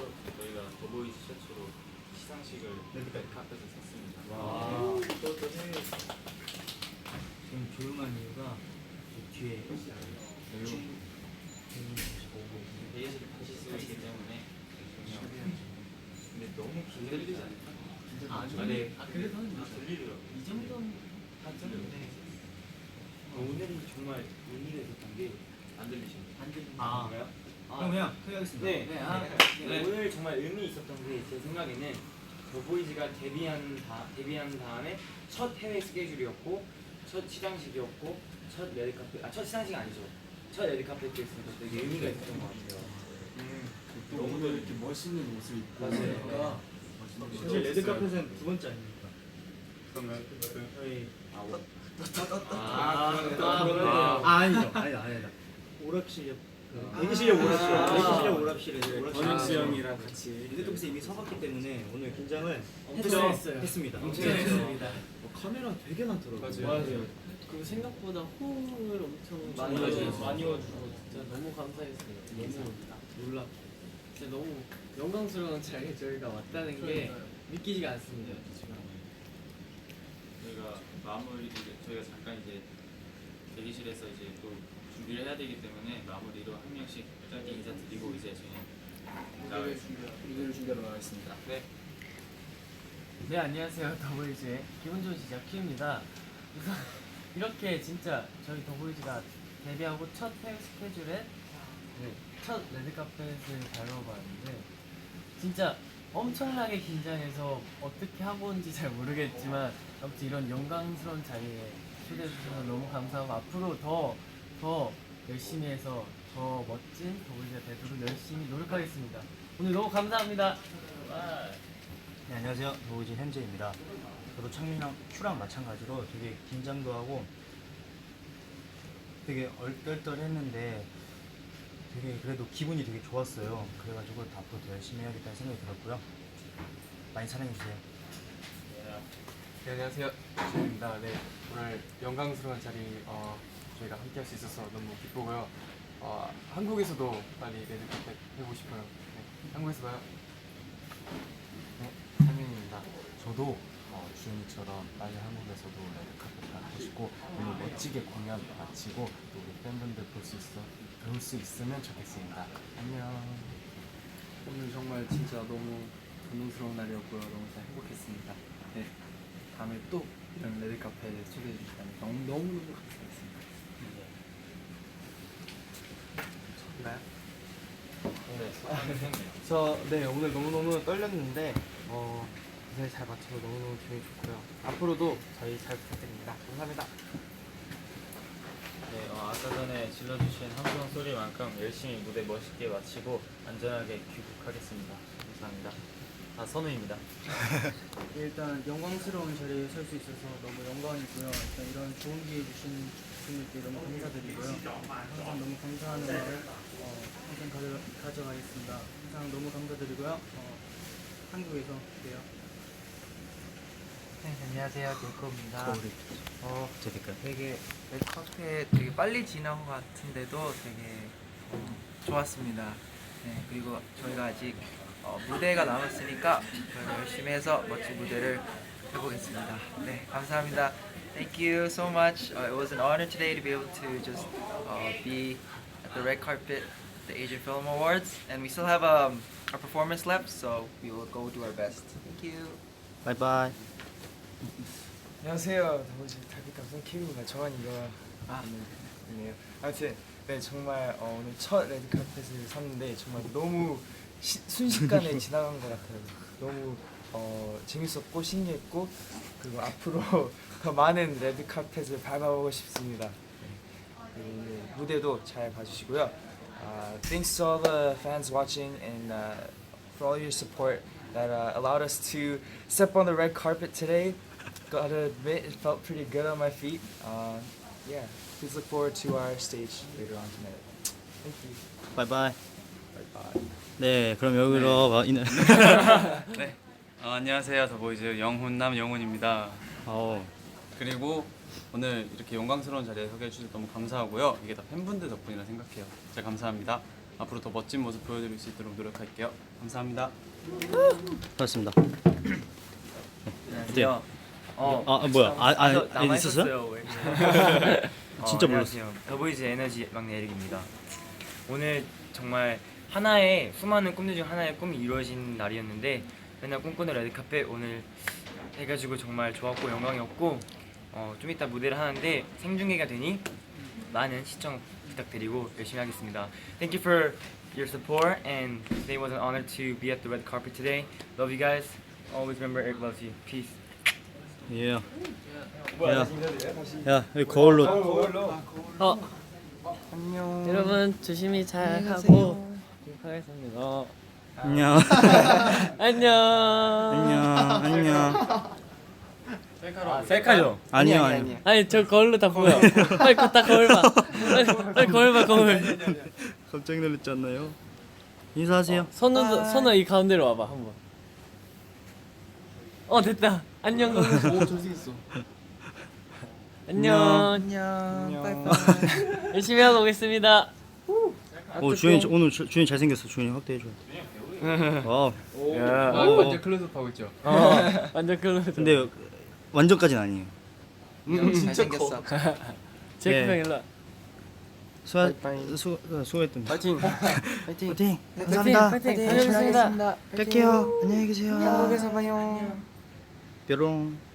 해서 저희가 더보이 티셔츠로 시상식을 네. 카페에서 샀습니다. 와. 또, 또 해외 지금 조용한 이유가 이 뒤에 조용. 예의를 다시 쓰고 있기 때문에 근데 너무 길들리지 않을까? 아, 근데 아, 그 그래도 다 들리더라고. 이 네. 정도는 다 들리는데 네. 아, 오늘은 정말 의미가 있었던 게안 들리시는 거예요? 안 들리는 거예요? 아. 아. 그럼 그냥 하겠습니다. 네. 네. 아, 네. 네. 오늘 정말 의미 있었던 게 제 생각에는 더보이즈가 데뷔한 다 데뷔한 다음에 첫 해외 스케줄이었고 첫 시상식이었고 첫 레드카펫 아첫 시상식 아니죠 첫 레드카펫이었으니까 되게 의미가 있었던 것 같아요. 너무 이렇게 멋있는 옷을 입고 맞아요. 사실 레드카펫은 두 번째 아닙니까? 그러면 저희 아, 뭐. 아, 그러네. 또 아, 그러네요. 아, 아니죠. 아니다, 아니다. 오락실 옆 대기실역 오락실, 아. 대기실역 오락실에 권혁수 형이랑 같이 레드카펫에 이미 서봤기 때문에 오늘 긴장을 엄청 했어요. 했습니다. 엄청 했습니다. 어, 카메라 되게 많더라고요. 맞아요. 그리고 생각보다 호응을 엄청 많이 와주셔서 진짜 너무 감사했어요. 너무 놀랍고 진짜 너무 영광스러운 자리에 저희가 왔다는 게 믿기지가 않습니다. 지금. 저희가 마무리 이제 저희가 잠깐 이제 대기실에서 이제 또 준비를 해야 되기 때문에 마무리로 한 명씩 짧게 인사드리고 이제 저희 나가겠습니다. 무대를 준비하러 나가겠습니다. 네. 네 안녕하세요 더보이즈의 기분 좋은 시작 큐입니다. 우선 이렇게 진짜 저희 더보이즈가 데뷔하고 첫 해외 스케줄에 네, 첫 레드카펫을 밟아봤는데 진짜 엄청나게 긴장해서 어떻게 하고 온지 잘 모르겠지만 아무튼 이런 영광스러운 자리에 초대해 주셔서 너무 감사하고 앞으로 더 더 열심히 해서 더 멋진 더보이즈가 되도록 열심히 노력하겠습니다. 오늘 너무 감사합니다. 와. 네, 안녕하세요. 노우진 현재입니다. 저도 창민이랑 큐랑 마찬가지로 되게 긴장도 하고 되게 얼떨떨했는데 되게 그래도 기분이 되게 좋았어요. 그래가지고 앞으로 더 열심히 해야겠다는 생각이 들었고요. 많이 사랑해주세요. 네, 안녕하세요. 주입니다. 네, 오늘 영광스러운 자리 어, 저희가 함께 할 수 있어서 너무 기쁘고요. 어, 한국에서도 빨리 레드카펫 해보고 싶어요. 네, 한국에서 봐요. 네, 상민입니다. 저도 어, 주현이처럼 빨리 한국에서도 레드 카펫 하고 싶고 오늘 멋지게 공연 마치고 또 우리 팬분들 볼 수 있어 볼수 있으면 좋겠습니다. 안녕. 오늘 정말 진짜 너무 감동스러운 날이었고요. 너무 잘 행복했습니다. 네, 다음에 또 이런 레드카펫에 초대해 주시다니 너무 너무 너무 감사했습니다. 네. 저네 오늘 너무너무 떨렸는데 어 무대 잘 맞춰서 너무너무 기분이 좋고요. 앞으로도 저희 잘 부탁드립니다. 감사합니다. 네, 어, 아까 전에 질러주신 함성 소리만큼 열심히 무대 멋있게 마치고 안전하게 귀국하겠습니다. 감사합니다. 아, 선우입니다. 일단 영광스러운 자리에 설 수 있어서 너무 영광이고요. 일단 이런 좋은 기회 주신 분들께 너무 감사드리고요. 항상 너무 감사하는 마음을 어, 항상 가져, 가져 가겠습니다. 항상 너무 감사드리고요. 어, 한국에서 봬요. 네, 안녕하세요. 딜코입니다. 거울이 어, 되게 레드카페 되게 빨리 지난 것 같은데도 되게 어, 좋았습니다. 네, 그리고 저희가 아직 어, 무대가 남았으니까 저희가 열심히 해서 멋진 무대를 해보겠습니다. 네, 감사합니다. Thank you so much. Uh, it was an honor today to be able to just uh, be at the red carpet, the Asian Film Awards, and we still have um, a performance left, so we will go do our best. Thank you. 바이바이. 안녕하세요. 더보이즈 달빛 감성 킴입니다. 정한이가 아, 네요. 아무튼 네 정말 어, 오늘 첫 레드카펫을 샀는데 정말 너무 시, 순식간에 지나간 것 같아요. 너무 어, 재밌었고 신기했고 그리고 앞으로 더 많은 레드 카펫을 밟아보고 싶습니다. 네. 이제 무대도 잘 봐주시고요. Uh, thanks to all the fans watching and uh, for all your support that uh, allowed us to step on the red carpet today. Gotta admit, it felt pretty good on my feet. Uh, yeah, please look forward to our stage later on tonight. Thank you. 바이바이. Bye bye. 네, 그럼 여기로 와- 인사. 네. 어, 안녕하세요. 더보이즈 영훈남 영훈입니다. 아우. 그리고 오늘 이렇게 영광스러운 자리에 서게 해주셔서 너무 감사하고요. 이게 다 팬분들 덕분이라 생각해요. 진짜 감사합니다. 앞으로 더 멋진 모습 보여드릴 수 있도록 노력할게요. 감사합니다. 고맙습니다. 어때요? 어, 아, 아, 뭐야? 아, 아, 저 남아 있었어요? 왜? 진짜 어, 안녕하세요. 더보이즈 에너지 막내 에릭입니다. 오늘 정말 하나의 수많은 꿈들 중 하나의 꿈이 이루어진 날이었는데 맨날 꿈꾸는 레드카페 오늘 해가지고 정말 좋았고 영광이었고 어, 좀 이따 무대를 하는데 생중계가 되니 많은 시청 부탁드리고 열심히 하겠습니다. Thank you for your support and today was an honor to be at the red carpet today. Love you guys. Always remember Eric loves you. Peace. 예. 야, 야, 여기 거울로. 어, 안녕. 여러분 조심히 잘 하고 하겠습니다. 어. 안녕. 안녕. 안녕. 안녕. 아, 셀카죠? 아니요, 아니요. 아니 저 거울로 다 보여. 빨리 딱 거울 봐. 빨리, 빨리 거울 봐 거울. 깜짝 놀랐지 않나요? 인사하세요. 선우 선우 이 가운데로 와봐 한번. 어 됐다. 안녕 거울. 오 잘생겼어. 안녕. 안녕. 빠이빠이. 열심히 하고 오겠습니다. 오, 주현이 저- 오늘 주- 주현이 잘생겼어. 주현이 확대해 줘. 와. 야. 완전 클로즈업 하고 있죠. 어 완전 클로즈. 근데 완전까지는 아니에요. 잘생겼어. 제이크 네. 형 일로 와. 수고 수 수고했던. 파이팅. 파이팅. 파이팅. 파이팅 감사합니다. 파이팅. 다녀오겠습니다. 갈게요. 안녕히 계세요. 한국에서 봐요. 뾰롱.